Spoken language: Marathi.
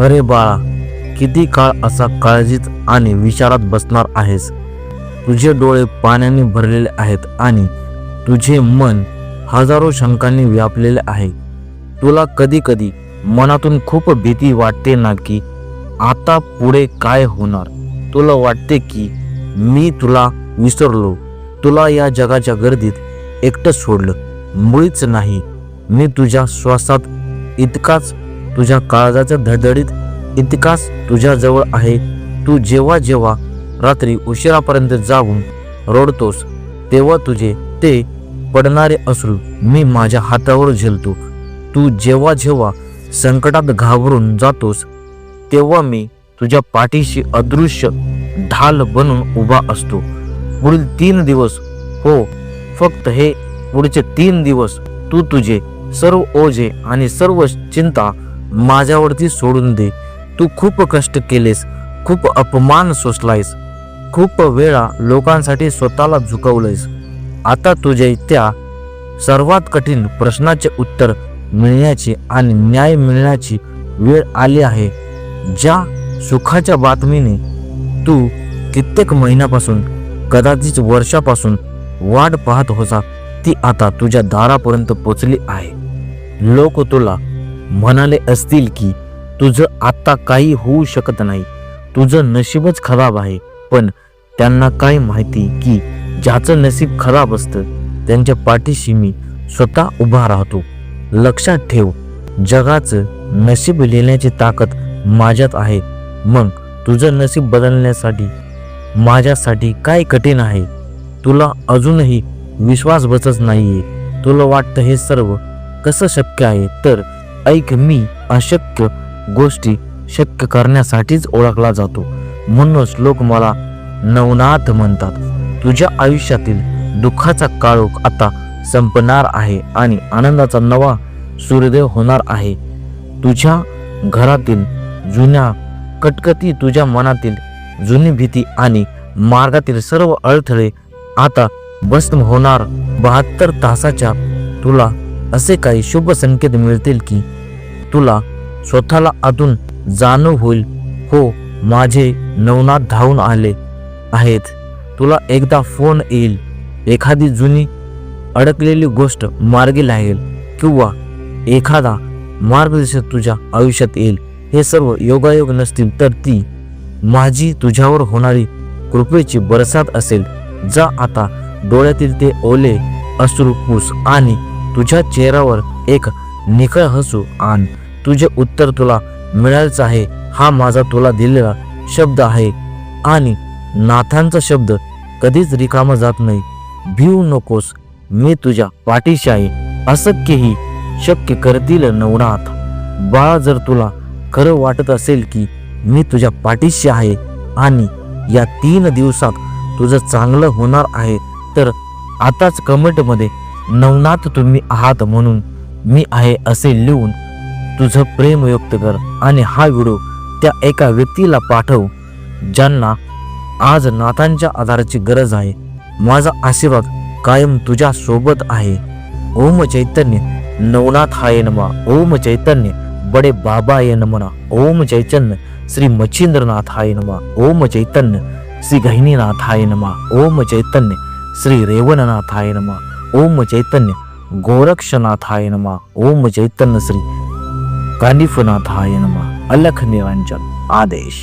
अरे बाळा किती काळ असा काळजीत आणि विचारात बसणार आहेस? तुझे डोळे पाण्याने भरलेले आहेत आणि तुझे मन हजारो शंकांनी व्यापलेले आहे. तुला कधी कधी मनातून खूप भीती वाटते ना की आता पुढे काय होणार? तुला वाटते की मी तुला विसरलो. तुला या जगाच्या गर्दीत एकटंच सोडलं. मुळीच नाही. मी तुझ्या श्वासात इतकाच तुझ्या काळजाच्या धडधडीत इतकाच तुझ्याजवळ आहे. तू जेव्हा जेव्हा रात्री उशिरापर्यंत जाऊन रडतोस तेव्हा तुझे ते पडणारे अश्रू मी माझ्या हातावर झेलतो. तू जेव्हा जेव्हा संकटात घाबरून जातोस तेव्हा मी तुझ्या पाठीशी अदृश्य ढाल बनून उभा असतो. पुढील तीन दिवस हो फक्त हे पुढचे तीन दिवस तू तुझे सर्व ओझे आणि सर्व चिंता माझ्यावरती सोडून दे. तू खूप कष्ट केलेस खूप अपमान सोसलायस खूप वेळा लोकांसाठी स्वतःला झुकवलंयस. आता तुझे त्या सर्वात कठीण प्रश्नाचे उत्तर मिळण्याची आणि न्याय मिळण्याची वेळ आली आहे ज्या सुखाच्या बातमीने तू कित्येक महिन्यापासून कदाचित वर्षापासून वाट पाहत होता ती आता तुझ्या दारापर्यंत पोचली आहे. लोक तुला म्हणाले असतील की तुझं आत्ता काही होऊ शकत नाही. तुझं नशीबच खराब आहे. पण त्यांना काय माहिती की ज्याचं नशीब खराब असतं त्यांच्या पाठीशी मी स्वतः उभा राहतो. लक्षात ठेव जगाचं नशीब लिहिण्याची ताकद माझ्यात आहे. मग तुझं नशीब बदलण्यासाठी माझ्यासाठी काय कठीण आहे? तुला अजूनही विश्वास बसत नाहीये. तुला वाटतं हे सर्व कसं शक्य आहे? तर ऐक मी अशक्य गोष्टी शक्य करण्यासाठीच ओळखला जातो. म्हणूनच लोक मला नवनाथ म्हणतात. तुझ्या आयुष्यातील दुःखाचा काळोख आता संपणार आहे आणि आनंदाचा नवा सूर्योदय होणार आहे. तुझ्या घरातील जुन्या कटकटी तुझ्या मनातील जुनी भीती आणि मार्गातील सर्व अडथळे आता भस्म होणार. बहात्तर तासाच्या तुला असे काही शुभ संकेत मिळतील की तुला स्वतःला आतून जाणीव होईल. हो माझे नवनाथ धावून आले आहेत. तुला एकदा फोन येईल. एखादी जुनी अडकलेली गोष्ट मार्गी लागेल किंवा एखादा मार्गदर्शक तुझ्या आयुष्यात येईल. हे सर्व योगायोग नसतील तर ती माझी तुझ्यावर होणारी कृपेची बरसात असेल. जा आता डोळ्यातील ते ओले अश्रू पूस आणि तुझ्या चेहऱ्यावर एक निखळ हसू आण. तुझे उत्तर तुला मिळायचं आहे. हा माझा तुला दिलेला शब्द आहे. आणि नाथांचा शब्द कधीच रिकामा जात नाही. भिवू नकोस. मी तुझ्या पाठीशी आहे. अशक्यही शक्य करतील नवनाथ. बाळा जर तुला खरं वाटत असेल की मी तुझ्या पाठीशी आहे आणि या तीन दिवसात तुझं चांगलं होणार आहे तर आताच कमेंटमध्ये नवनाथ तुम्ही आहात म्हणून मी आहे असे लिहून तुझं प्रेम व्यक्त कर आणि हा व्हिडिओ त्या एका व्यक्तीला पाठव ज्यांना आज नाथांच्या आधाराची गरज आहे. माझा आशीर्वाद कायम तुझ्या सोबत आहे. ओम चैतन्य नवनाथ हाय नमा. ओम चैतन्य बडे बाबा ये नमना ओम चैतन्य श्री मच्छिंद्रनाथ हाय नमा. ओम चैतन्य श्री गहिनीनाथ हाय नमा. ओम चैतन्य श्री रेवणनाथाय नमा. ओम चैतन्य गोरक्षनाथाय नमा ओम चैतन्य श्री कानिफनाथाय नमा अलख निरंजन आदेश